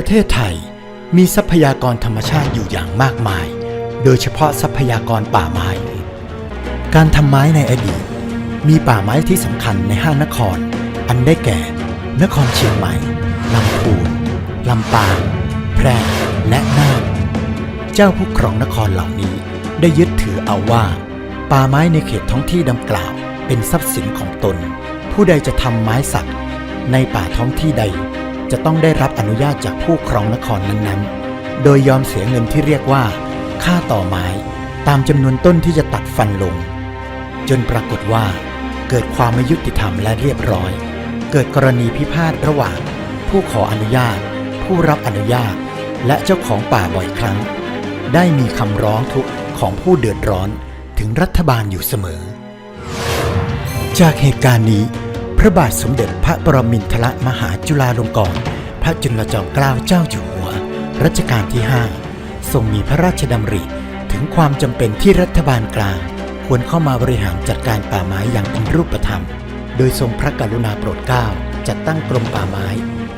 ประเทศไทยมีทรัพยากรธรรมชาติอยู่อย่างมากมาย โดยเฉพาะทรัพยากรป่าไม้ การทำไม้ในอดีต มีป่าไม้ที่สำคัญในห้านคร อันได้แก่ นครเชียงใหม่ลำพูนลำปางแพร่และน่านเจ้าผู้ครองนครเหล่านี้ได้ยึดถือเอาว่า ป่าไม้ในเขตท้องที่ดังกล่าว เป็นทรัพย์สินของตน ผู้ใดจะทำไม้สักในป่าท้องที่ใด จะต้องได้รับอนุญาตจากผู้ครองนครนั้นๆ โดยยอมเสียเงินที่เรียกว่า ค่าต่อไม้ ตามจำนวนต้นที่จะตัดฟันลง จนปรากฏว่า เกิดความไม่ยุติธรรมและเรียบร้อย เกิดกรณีพิพาทระหว่าง ผู้ขออนุญาต ผู้รับอนุญาต และเจ้าของป่าบ่อยครั้ง ได้มีคำร้องทุกข์ของผู้เดือดร้อนถึงรัฐบาลอยู่เสมอ จากเหตุการณ์นี้ พระบาทสมเด็จพระปรมินทรมหาจุฬาลงกรณ์พระจุลจอมเกล้าเจ้าอยู่หัว รัชกาลที่ 5 ทรงมีพระราชดำริถึงความจำเป็นที่รัฐบาลกลาง ควรเข้ามาบริหารจัดการป่าไม้อย่างเป็นรูปธรรม โดยทรงพระกรุณาโปรดเกล้าจัดตั้งกรมป่าไม้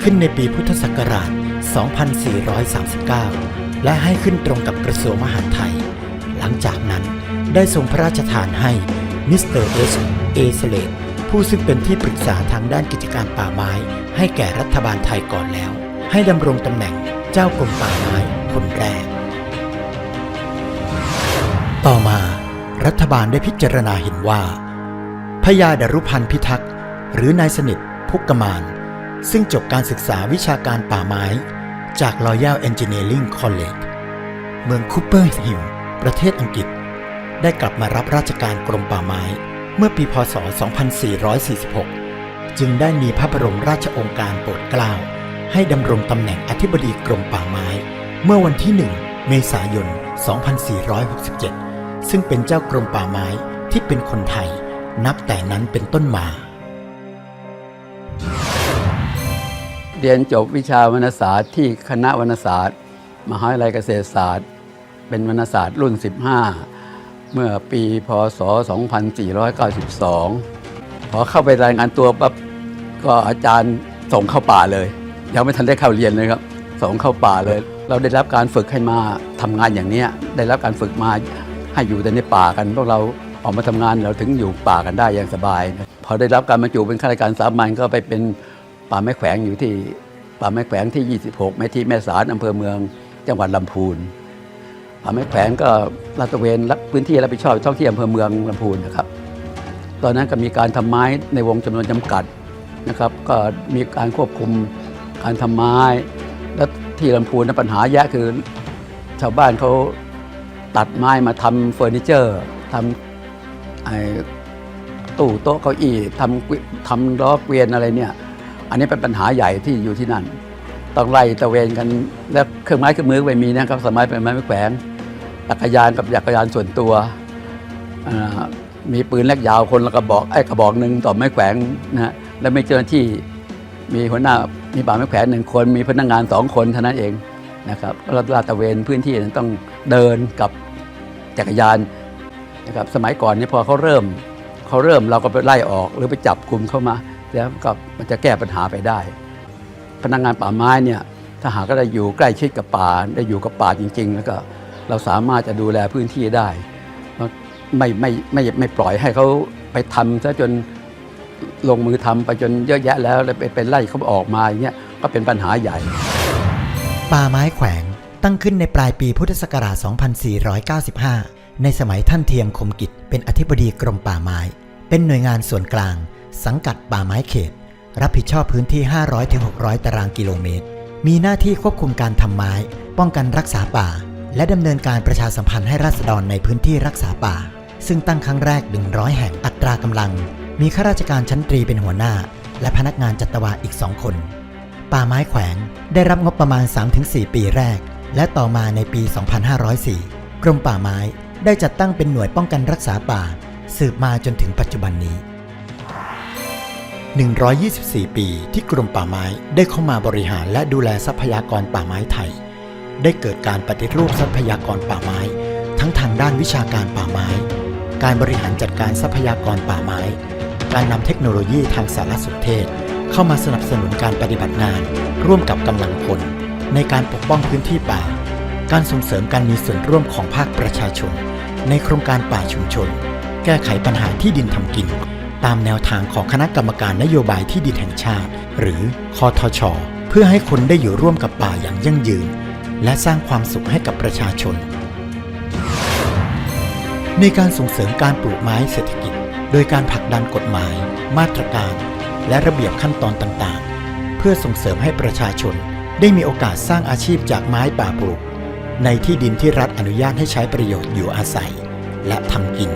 ขึ้นในปีพุทธศักราช 2439 และให้ขึ้นตรงกับกระทรวงมหาดไทย หลังจากนั้นได้ทรงพระราชทานให้มิสเตอร์เอสเอเซเลต ผู้ซึ่งเป็นที่ปรึกษาทางด้านกิจการป่าไม้ ให้แก่รัฐบาลไทยก่อนแล้ว ให้ดำรงตำแหน่งเจ้ากรมป่าไม้คนแรก ต่อมารัฐบาลได้พิจารณาเห็นว่าพญาดารุพันธ์พิทักษ์หรือนายสนิทพุกกมาน ซึ่งจบการศึกษาวิชาการป่าไม้ จาก Royal Engineering College เมืองคูเปอร์ฮิลล์ประเทศอังกฤษ ได้กลับมารับราชการกรมป่าไม้ เมื่อปีพศ 2446 จึงได้มีพระบรมราชองค์การโปรดเกล้าให้ดำรงตำแหน่งอธิบดีกรมป่าไม้ เมื่อวันที่ 1 เมษายน 2467 ซึ่งเป็นเจ้ากรมป่าไม้ที่เป็นคนไทยนับแต่นั้นเป็นต้นมา เรียนจบวิชาวรรณศาสตร์ที่คณะวรรณศาสตร์ มหาวิทยาลัยเกษตรศาสตร์ เป็นวรรณศาสตร์รุ่น 15 เมื่อปีพศ 2492 พอเข้าไปรายงานตัวปั๊บก็อาจารย์ส่งเข้าป่าเลย ยังไม่ทันได้เข้าเรียนเลยครับ ส่งเข้าป่าเลย เราได้รับการฝึกให้มาทำงานอย่างเนี้ยได้รับการฝึกมาให้อยู่แต่ในป่ากันพวกเราออกมาทำงานเราถึงอยู่ป่ากันได้อย่างสบายนะพอได้รับการบรรจุเป็นข้าราชการสามัญก็ไปเป็นป่าไม้แขวงอยู่ที่ป่าไม้แขวงที่ 26แม่ที่แม่สารอำเภอเมือง จังหวัดลำพูน ไม้แขวงก็ลาดตระเวนรับพื้นที่รับผิดชอบท้องที่อำเภอเมืองลำพูนนะครับ ตอนนั้นก็มีการทำไม้ในวงจำนวนจำกัดนะครับ ก็มีการควบคุมการทำไม้ และที่ลำพูนนะปัญหาแยะคือชาวบ้านเขาตัดไม้มาทำเฟอร์นิเจอร์ทำตู้โต๊ะเก้าอี้ทำทำล้อเกวียนอะไรเนี่ย อันนี้เป็นปัญหาใหญ่ที่อยู่ที่นั่นต้องไล่ตะเวนกัน แล้วเครื่องไม้เครื่องมือก็ไม่มีนะครับสมัยเป็นไม้ไม่แขวน จักรยานกับจักรยานส่วนตัว มีปืนเล็กยาวคนละกระบอกไอ้กระบอกหนึ่งต่อไม้แขวนนะฮะแล้วไม่เจ้าหน้าที่มีหัวหน้ามีป่าไม้แขวนหนึ่งคน มีพนักงานสองคนเท่านั้นเองนะครับแล้วลาดตระเวนพื้นที่นั้นต้องเดินกับจักรยานนะครับสมัยก่อนนี่พอเขาเริ่มเขาเริ่มเราก็ไปไล่ออกหรือไปจับกลุ่มเข้ามา แล้วก็มันจะแก้ปัญหาไปได้ พนักงานป่าไม้เนี่ยถ้าหากก็ได้อยู่ใกล้ชิดกับป่าได้อยู่กับป่าจริง ๆ แล้วก็ เราสามารถจะดูแลพื้นที่ได้ไม่ไม่ไม่ไม่ไม่ปล่อยให้เขาไปทำซะจนลงมือทำไปจนเยอะแยะแล้วแล้วไปเป็นไล่เขาออกมาอย่างเงี้ยก็เป็นปัญหาใหญ่ ป่าไม้แขวงตั้งขึ้นในปลายปีพุทธศักราช 2495 ในสมัยท่านเทียมคมกิจเป็นอธิบดีกรมป่าไม้ เป็นหน่วยงานส่วนกลาง สังกัดป่าไม้เขต รับผิดชอบพื้นที่ 500-600 ตารางกิโลเมตร มีหน้าที่ควบคุมการทำไม้ ป้องกันรักษาป่า และดำเนินการประชาสัมพันธ์ให้ราษฎรในพื้นที่รักษาป่า ซึ่งตั้งครั้งแรก 100 แห่งอัตรากำลัง มีข้าราชการชั้นตรีเป็นหัวหน้า และพนักงานจัตวาอีกสองคน ป่าไม้แขวงได้รับงบประมาณ 3-4 ปีแรก และต่อมาในปี 2504 กรมป่าไม้ได้จัดตั้งเป็นหน่วยป้องกันรักษาป่า สืบมาจนถึงปัจจุบันนี้ 124 ปีที่กรมป่าไม้ได้เข้ามาบริหารและดูแลทรัพยากรป่าไม้ไทย ได้เกิดการปฏิรูปทรัพยากรป่าไม้ ทั้งทางด้านวิชาการป่าไม้ การบริหารจัดการทรัพยากรป่าไม้ การนำเทคโนโลยีทางสารสนเทศ เข้ามาสนับสนุนการปฏิบัติงาน ร่วมกับกำลังพลในการปกป้องพื้นที่ป่า การส่งเสริมการมีส่วนร่วมของภาคประชาชน ในโครงการป่าชุมชน แก้ไขปัญหาที่ดินทำกิน ตามแนวทางของคณะกรรมการนโยบายที่ดินแห่งชาติ หรือคอทช เพื่อให้คนได้อยู่ร่วมกับป่าอย่างยั่งยืน และสร้างความสุขให้กับประชาชน ในการส่งเสริมการปลูกไม้เศรษฐกิจ โดยการผลักดันกฎหมาย มาตรการ และระเบียบขั้นตอนต่างๆ เพื่อส่งเสริมให้ประชาชนได้มีโอกาสสร้างอาชีพจากไม้ป่าปลูก ในที่ดินที่รัฐอนุญาตให้ใช้ประโยชน์อยู่อาศัย และทำกิน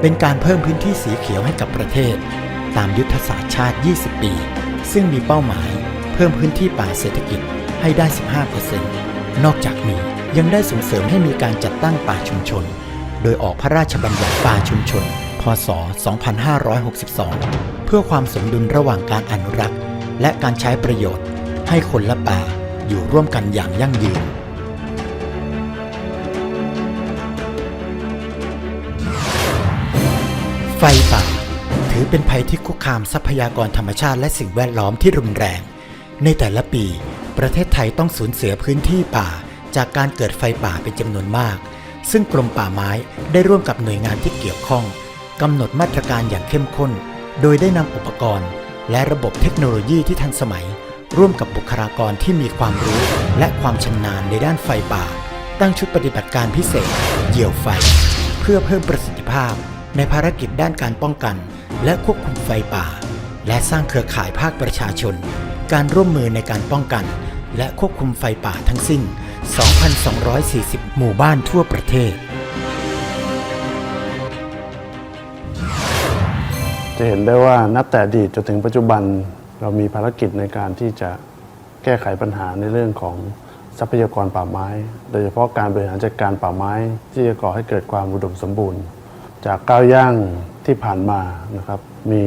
เป็นการเพิ่มพื้นที่สีเขียวให้กับประเทศ ตามยุทธศาสตร์ชาติ 20 ปี ซึ่งมีเป้าหมาย เพิ่มพื้นที่ป่าเศรษฐกิจให้ได้ 15% นอกจากนี้ยังได้ส่งเสริมให้มีการจัดตั้งป่าชุมชน โดยออกพระราชบัญญัติป่าชุมชน พศ 2562 เพื่อความสมดุลระหว่างการอนุรักษ์ และการใช้ประโยชน์ ให้คนและป่าอยู่ร่วมกันอย่างยั่งยืน ไฟป่า ถือเป็นภัยที่คุกคามทรัพยากรธรรมชาติและสิ่งแวดล้อมที่รุนแรง ในแต่ละปี ประเทศไทยต้องสูญเสียพื้นที่ป่า จากการเกิดไฟป่าเป็นจำนวนมาก ซึ่งกรมป่าไม้ได้ร่วมกับหน่วยงานที่เกี่ยวข้องกำหนดมาตรการอย่างเข้มข้น โดยได้นำอุปกรณ์ และระบบเทคโนโลยีที่ทันสมัย ร่วมกับบุคลากรที่มีความรู้ และความชำนาญในด้านไฟป่า ตั้งชุดปฏิบัติการพิเศษ เหยี่ยวไฟ เพื่อเพิ่มประสิทธิภาพ ในภารกิจด้านการป้องกัน และควบคุมไฟป่า และสร้างเครือข่ายภาคประชาชน การร่วมมือในการป้องกัน และควบคุมไฟป่าทั้งสิ้น 2,240 หมู่บ้านทั่วประเทศ จะเห็นได้ว่านับแต่อดีตจนถึงปัจจุบันเรามีภารกิจในการที่จะแก้ไขปัญหาในเรื่องของทรัพยากรป่าไม้ โดยเฉพาะการบริหารจัดการป่าไม้ ที่จะก่อให้เกิดความอุดมสมบูรณ์ จากก้าวย่างที่ผ่านมานะครับมี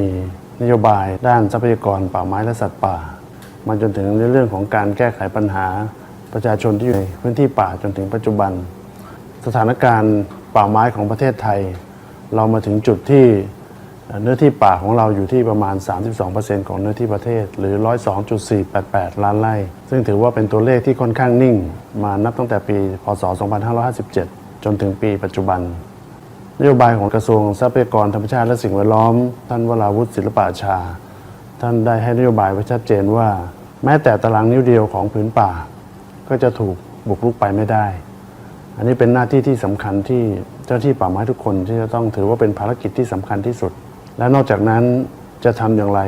นโยบายด้านทรัพยากรป่าไม้และสัตว์ป่า มาจนถึงในเรื่องของการแก้ไขปัญหาประชาชนที่อยู่ในพื้นที่ป่าจนถึงปัจจุบัน สถานการณ์ป่าไม้ของประเทศไทย เรามาถึงจุดที่เนื้อที่ป่าของเราอยู่ที่ประมาณ 32%ของเนื้อที่ประเทศ หรือ 102.488 ล้านไร่ ซึ่งถือว่าเป็นตัวเลขที่ค่อนข้างนิ่ง มานับตั้งแต่ปี พศ 2557 จนถึงปีปัจจุบัน นโยบายของกระทรวงทรัพยากรธรรมชาติและสิ่งแวดล้อม ท่านวราวุฒิศิลปะชา ท่านได้ให้นโยบายไว้ชัดเจนว่า แม้แต่ตารางนิ้วเดียวของผืนป่า ก็จะถูกบุกรุกไปไม่ได้ อันนี้เป็นหน้าที่ที่สำคัญที่เจ้าที่ป่าไม้ทุกคนที่จะต้องถือว่าเป็นภารกิจที่สำคัญที่สุด และนอกจากนั้นจะทำอย่างไร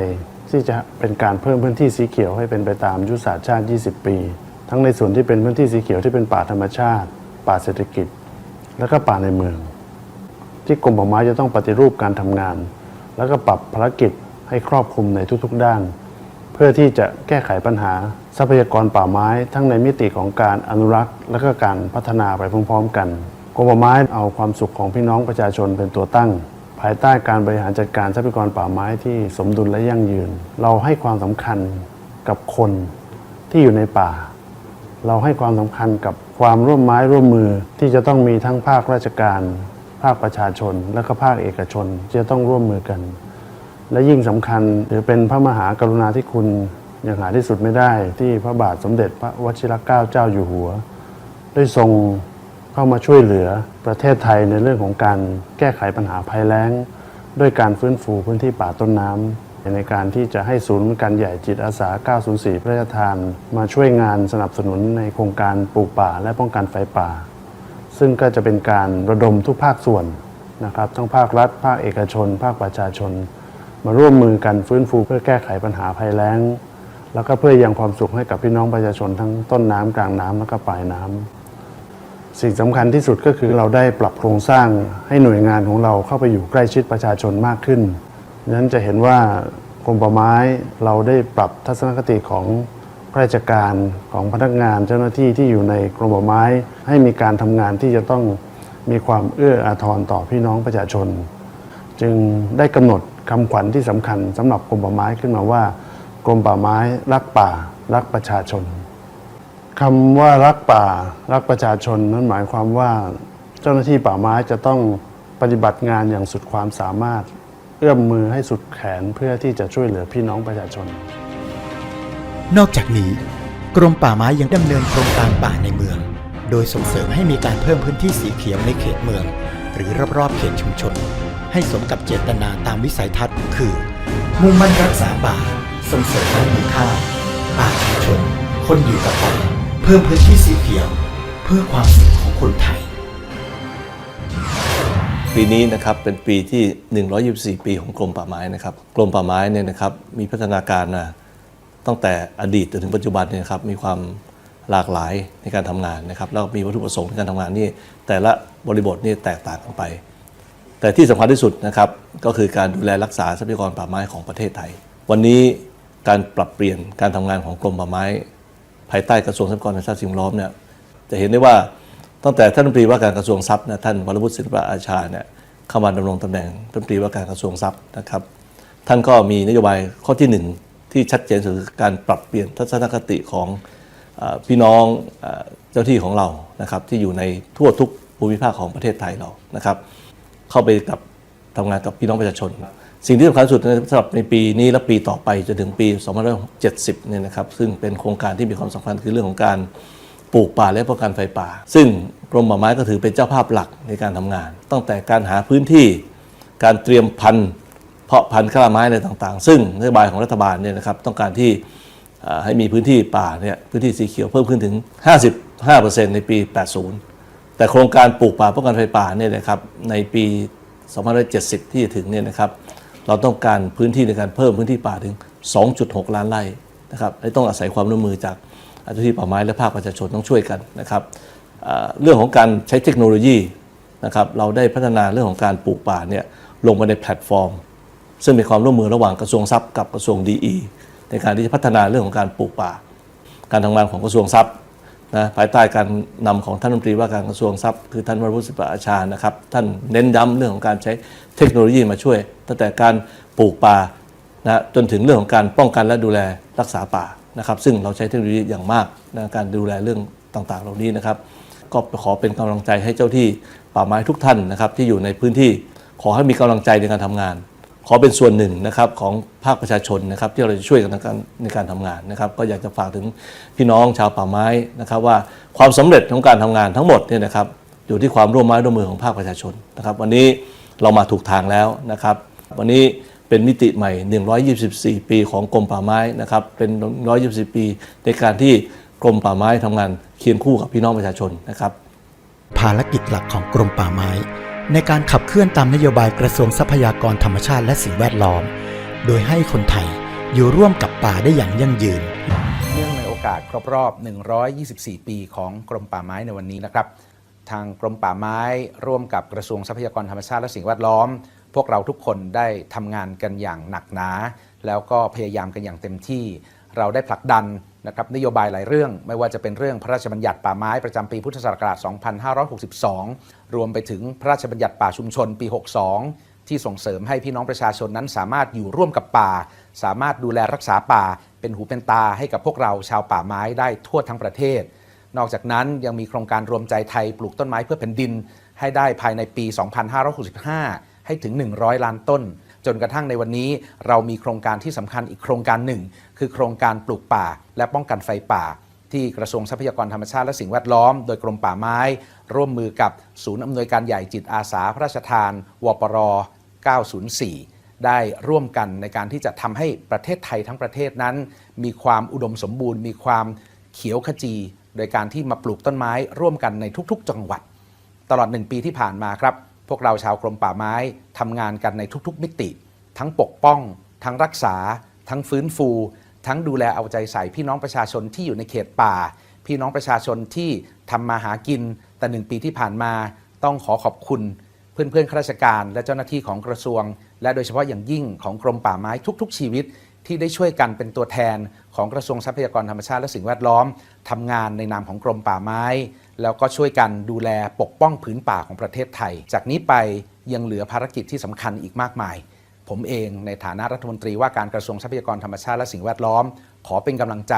ที่จะเป็นการเพิ่มพื้นที่สีเขียวให้เป็นไปตามยุทธศาสตร์ชาติ 20 ปี ทั้งในส่วนที่เป็นพื้นที่สีเขียวที่เป็นป่าธรรมชาติ ป่าเศรษฐกิจ และก็ป่าในเมือง ที่กรมป่าไม้จะต้องปฏิรูปการทำงาน แล้วก็ปรับภารกิจ ให้ครอบคลุมในทุกๆด้าน เพื่อที่จะแก้ไขปัญหาทรัพยากรป่าไม้ทั้งในมิติของการอนุรักษ์ และก็การพัฒนาไปพร้อมๆ กันกรมป่าไม้เอาความสุขของพี่น้องประชาชนเป็นตัวตั้ง ภายใต้การบริหารจัดการทรัพยากรป่าไม้ที่สมดุลและยั่งยืน เราให้ความสำคัญกับคนที่อยู่ในป่า เราให้ความสำคัญกับความร่วมไม้ร่วมมือที่จะต้องมีทั้งภาคราชการ ภาคประชาชน และก็ภาคเอกชนจะต้องร่วมมือกัน และยิ่งสำคัญถือเป็นพระมหากรุณาธิคุณอย่างหาที่สุดไม่ได้ ที่พระบาทสมเด็จพระวชิรเกล้าเจ้าอยู่หัว ได้ทรงเข้ามาช่วยเหลือประเทศไทยในเรื่องของการแก้ไขปัญหาภัยแล้ง ด้วยการฟื้นฟูพื้นที่ป่าต้นน้ำในการที่จะให้ศูนย์การใหญ่จิตอาสา 904 พระราชทาน มาช่วยงานสนับสนุนในโครงการปลูกป่าและป้องกันไฟป่า ซึ่งก็จะเป็นการระดมทุกภาคส่วนนะครับทั้งภาครัฐ ภาคเอกชน ภาคประชาชน มาร่วมมือกันฟื้นฟูเพื่อแก้ไขปัญหาภัยแล้ง แล้วก็เพื่อยังความสุขให้กับพี่น้องประชาชนทั้งต้นน้ำกลางน้ำแล้วก็ปลายน้ำสิ่งสำคัญที่สุดก็คือเราได้ปรับโครงสร้างให้หน่วยงานของเราเข้าไปอยู่ใกล้ชิดประชาชนมากขึ้นนั้นจะเห็นว่ากรมป่าไม้เราได้ปรับทัศนคติของข้าราชการของพนักงานเจ้าหน้าที่ที่อยู่ในกรมป่าไม้ ให้มีการทำงานที่จะต้องมีความเอื้ออาทรต่อพี่น้องประชาชน จึงได้กำหนด คำขวัญที่สำคัญสำหรับกรมป่าไม้ขึ้นมาว่า กรมป่าไม้รักป่ารักประชาชนคำว่ารักป่ารักประชาชนนั้นหมายความว่า เจ้าหน้าที่ป่าไม้จะต้องปฏิบัติงานอย่างสุดความสามารถ เอื้อมมือให้สุดแขนเพื่อที่จะช่วยเหลือพี่น้องประชาชน นอกจากนี้ กรมป่าไม้ยังดำเนินโครงการป่าในเมือง โดยส่งเสริมให้มีการเพิ่มพื้นที่สีเขียวในเขตเมือง หรือรอบๆเขตชุมชน ให้สมกับเจตนาตามวิสัยทัศน์ คือ มุ่งมั่นรักษาป่าส่งเสริมการมีค่าป่าชุมชน คนอยู่กับป่าเพิ่มพื้นที่สีเขียว เพื่อความสุขของคนไทย ปีนี้นะครับเป็นปีที่ 124 ปีของกรมป่าไม้นะครับกรมป่าไม้เนี่ยนะครับมีพัฒนาการนะตั้งแต่อดีตจนถึงปัจจุบันเนี่ยครับมีความหลากหลายในการทำงานนะครับแล้วมีวัตถุประสงค์ในการทำงานนี่แต่ละบริบทนี่แตกต่างกันไป แต่ที่สำคัญที่สุดนะครับก็คือการดูแลรักษาทรัพยากรป่าไม้ของประเทศไทย วันนี้การปรับเปลี่ยนการทำงานของกรมป่าไม้ ภายใต้กระทรวงทรัพยากรธรรมชาติสิ่งแวดล้อมเนี่ยจะเห็นได้ว่าตั้งแต่ท่านรัฐมนตรีว่าการกระทรวงทรัพย์นะท่านวรวุฒิศิลปะอาชาเนี่ยเข้ามาดำรงตำแหน่งรัฐมนตรีว่าการกระทรวงทรัพย์นะครับท่านก็มีนโยบายข้อที่หนึ่งที่ชัดเจนสุดคือการปรับเปลี่ยนทัศนคติของพี่น้องเออเจ้าที่ของเรานะครับที่อยู่ในทั่วทุกภูมิภาคของประเทศไทยเรานะครับ เข้าไปกับทำงานกับพี่น้องประชาชน สิ่งที่สำคัญสุดสำหรับในปีนี้และปีต่อไปจนถึงปี 2570 เนี่ยนะครับ ซึ่งเป็นโครงการที่มีความสำคัญคือเรื่องของการปลูกป่าและป้องกันไฟป่า ซึ่งกรมป่าไม้ก็ถือเป็นเจ้าภาพหลักในการทำงาน ตั้งแต่การหาพื้นที่การเตรียมพันธุ์เพาะพันธุ์กล้าไม้อะไรต่างๆ ซึ่งนโยบายของรัฐบาลเนี่ยนะครับต้องการที่ให้มีพื้นที่ป่าเนี่ยพื้นที่สีเขียวเพิ่มขึ้นถึง 55%ในปี 80 แต่โครงการปลูกป่าป้องกันไฟป่าเนี่ยนะครับในปี 2570 ที่จะถึงเนี่ยนะครับเราต้องการพื้นที่ในการเพิ่มพื้นที่ป่าถึง 2.6 ล้านไร่นะครับและต้องอาศัยความร่วมมือจากเจ้าหน้าที่ป่าไม้และภาคประชาชนต้องช่วยกันนะครับเรื่องของการใช้เทคโนโลยีนะครับเราได้พัฒนาเรื่องของการปลูกป่าเนี่ยลงมาในแพลตฟอร์ม ซึ่งเป็นความร่วมมือระหว่างกระทรวงทรัพย์กับกระทรวงดีในการที่จะพัฒนาเรื่องของการปลูกป่า การทำงานของกระทรวงทรัพย์ นะภายใต้การนำของท่านรัฐมนตรีว่าการกระทรวงทรัพย์คือท่านวรวุฒิศิลปะอาชานะครับท่านเน้นย้ำเรื่องของการใช้เทคโนโลยีมาช่วย ตั้งแต่การปลูกป่านะจนถึงเรื่องของการป้องกันและดูแลรักษาป่านะครับ ซึ่งเราใช้เทคโนโลยีอย่างมากในการดูแลเรื่องต่างๆ เหล่านี้นะครับ ก็ขอเป็นกำลังใจให้เจ้าที่ป่าไม้ทุกท่านนะครับที่อยู่ในพื้นที่ขอให้มีกำลังใจในการทำงาน ขอเป็นส่วนหนึ่งนะครับของภาคประชาชนนะครับที่เราจะช่วยกันในการในการทำงานนะครับ ก็อยากจะฝากถึงพี่น้องชาวป่าไม้นะครับ ว่าความสำเร็จของการทำงานทั้งหมดเนี่ยนะครับอยู่ที่ความร่วมไม้ร่วมมือของภาคประชาชนนะครับ วันนี้เรามาถูกทางแล้วนะครับ วันนี้เป็นมิติใหม่ 124 ปีของกรมป่าไม้นะครับเป็น 124 ปีในการที่กรมป่าไม้ทำงานเคียงคู่กับพี่น้องประชาชนนะครับ ภารกิจหลักของกรมป่าไม้ ในการขับเคลื่อนตามนโยบายกระทรวงทรัพยากรธรรมชาติและสิ่งแวดล้อม โดยให้คนไทยอยู่ร่วมกับป่าได้อย่างยั่งยืน เนื่องในโอกาสครบรอบ 124 ปีของกรมป่าไม้ในวันนี้นะครับ ทางกรมป่าไม้ร่วมกับกระทรวงทรัพยากรธรรมชาติและสิ่งแวดล้อม พวกเราทุกคนได้ทำงานกันอย่างหนักหนา แล้วก็พยายามกันอย่างเต็มที่ เราได้ผลักดันนะครับนโยบายหลายเรื่อง ไม่ว่าจะเป็นเรื่องพระราชบัญญัติป่าไม้ประจำปีพุทธศักราช 2562 รวมไปถึงพระราชบัญญัติป่าชุมชนปี 62 ที่ส่งเสริมให้พี่น้องประชาชนนั้นสามารถอยู่ร่วมกับป่า สามารถดูแลรักษาป่า เป็นหูเป็นตาให้กับพวกเราชาวป่าไม้ได้ทั่วทั้งประเทศ นอกจากนั้นยังมีโครงการรวมใจไทยปลูกต้นไม้เพื่อแผ่นดิน ให้ได้ภายในปี 2565 ให้ถึง 100 ล้านต้น จนกระทั่งในวันนี้เรามีโครงการที่สำคัญอีกโครงการหนึ่ง คือโครงการปลูกป่า และป้องกันไฟป่า ที่กระทรวงทรัพยากรธรรมชาติและสิ่งแวดล้อม โดยกรมป่าไม้ ร่วมมือกับศูนย์อำนวยการใหญ่จิตอาสาพระราชทาน วปร 904ได้ร่วมกันในการที่จะทำให้ประเทศไทยทั้งประเทศนั้น มีความอุดมสมบูรณ์ มีความเขียวขจี โดยการที่มาปลูกต้นไม้ร่วมกันในทุก ๆ จังหวัด ตลอดหนึ่งปีที่ผ่านมาครับ วกเราชาวกรมป่าไม้ทำงานกันในทุกๆมิติ ทั้งปกป้อง ทั้งรักษา ทั้งฟื้นฟู ทั้งดูแลเอาใจใส่พี่น้องประชาชนที่อยู่ในเขตป่า พี่น้องประชาชนที่ทำมาหากิน แต่หนึ่งปีที่ผ่านมาต้องขอขอบคุณเพื่อนๆข้าราชการและเจ้าหน้าที่ของกระทรวง และโดยเฉพาะอย่างยิ่งของกรมป่าไม้ทุก ๆ ชีวิต ที่ได้ช่วยกันเป็นตัวแทนของกระทรวงทรัพยากรธรรมชาติและสิ่งแวดล้อมทำงานในนามของกรมป่าไม้ แล้วก็ช่วยกันดูแลปกป้องผืนป่าของประเทศไทย จากนี้ไปยังเหลือภารกิจที่สำคัญอีกมากมาย ผมเองในฐานะรัฐมนตรีว่าการกระทรวงทรัพยากรธรรมชาติและสิ่งแวดล้อม ขอเป็นกำลังใจ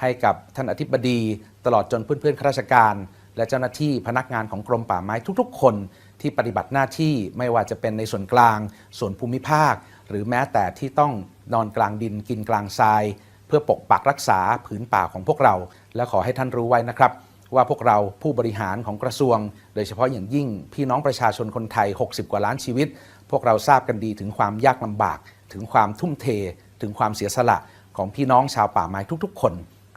ให้กับท่านอธิบดี ตลอดจนเพื่อนๆข้าราชการ และเจ้าหน้าที่พนักงานของกรมป่าไม้ทุกๆ คนที่ปฏิบัติหน้าที่ไม่ว่าจะเป็นในส่วนกลาง ส่วนภูมิภาค หรือแม้แต่ที่ต้องนอนกลางดินกินกลางทราย เพื่อปกปักรักษาผืนป่าของพวกเรา และขอให้ท่านรู้ไว้นะครับ ว่าพวกเราผู้บริหารของกระทรวง โดยเฉพาะอย่างยิ่งพี่น้องประชาชนคนไทย 60 กว่าล้านชีวิต พวกเราทราบกันดีถึงความยากลำบาก ถึงความทุ่มเท ถึงความเสียสละของพี่น้องชาวป่าไม้ทุกๆ คน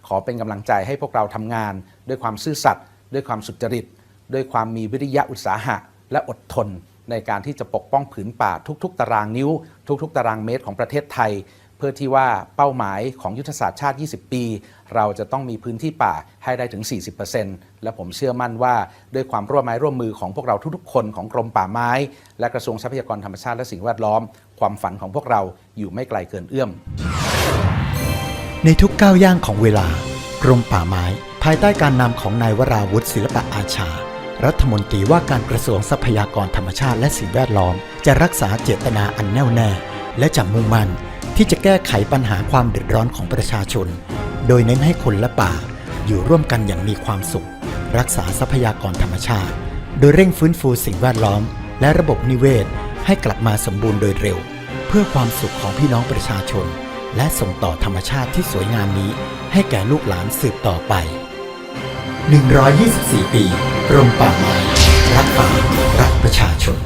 ขอเป็นกำลังใจให้พวกเราทำงาน ด้วยความซื่อสัตย์ด้วยความสุจริต ด้วยความมีวิริยะอุตสาหะ และอดทน ในการที่จะปกป้องผืนป่าทุก ๆ ตารางนิ้ว ทุก ๆ ตารางเมตรของประเทศไทย เพื่อที่ว่าเป้าหมายของยุทธศาสตร์ชาติ 20 ปี เราจะต้องมีพื้นที่ป่าให้ได้ถึง 40%และผมเชื่อมั่นว่าด้วยความร่วมไม้ร่วมมือของพวกเราทุกๆ คนของกรมป่าไม้ และกระทรวงทรัพยากรธรรมชาติและสิ่งแวดล้อม ความฝันของพวกเราอยู่ไม่ไกลเกินเอื้อม ในทุกก้าวย่างของเวลากรมป่าไม้ ภายใต้การนำของนายวราวุฒิศิลปะอาชา รัฐมนตรีว่าการกระทรวงทรัพยากรธรรมชาติและสิ่งแวดล้อม จะรักษาเจตนาอันแน่วแน่ และจะมุ่งมั่นที่จะแก้ไขปัญหาความเดือดร้อนของประชาชน โดยเน้นให้คนและป่า อยู่ร่วมกันอย่างมีความสุข รักษาทรัพยากรธรรมชาติ โดยเร่งฟื้นฟูสิ่งแวดล้อม และระบบนิเวศ ให้กลับมาสมบูรณ์โดยเร็ว เพื่อความสุขของพี่น้องประชาชน และส่งต่อธรรมชาติที่สวยงามนี้ ให้แก่ลูกหลานสืบต่อไป 124 ปีกรมป่าไม้รักป่ารักประชาชน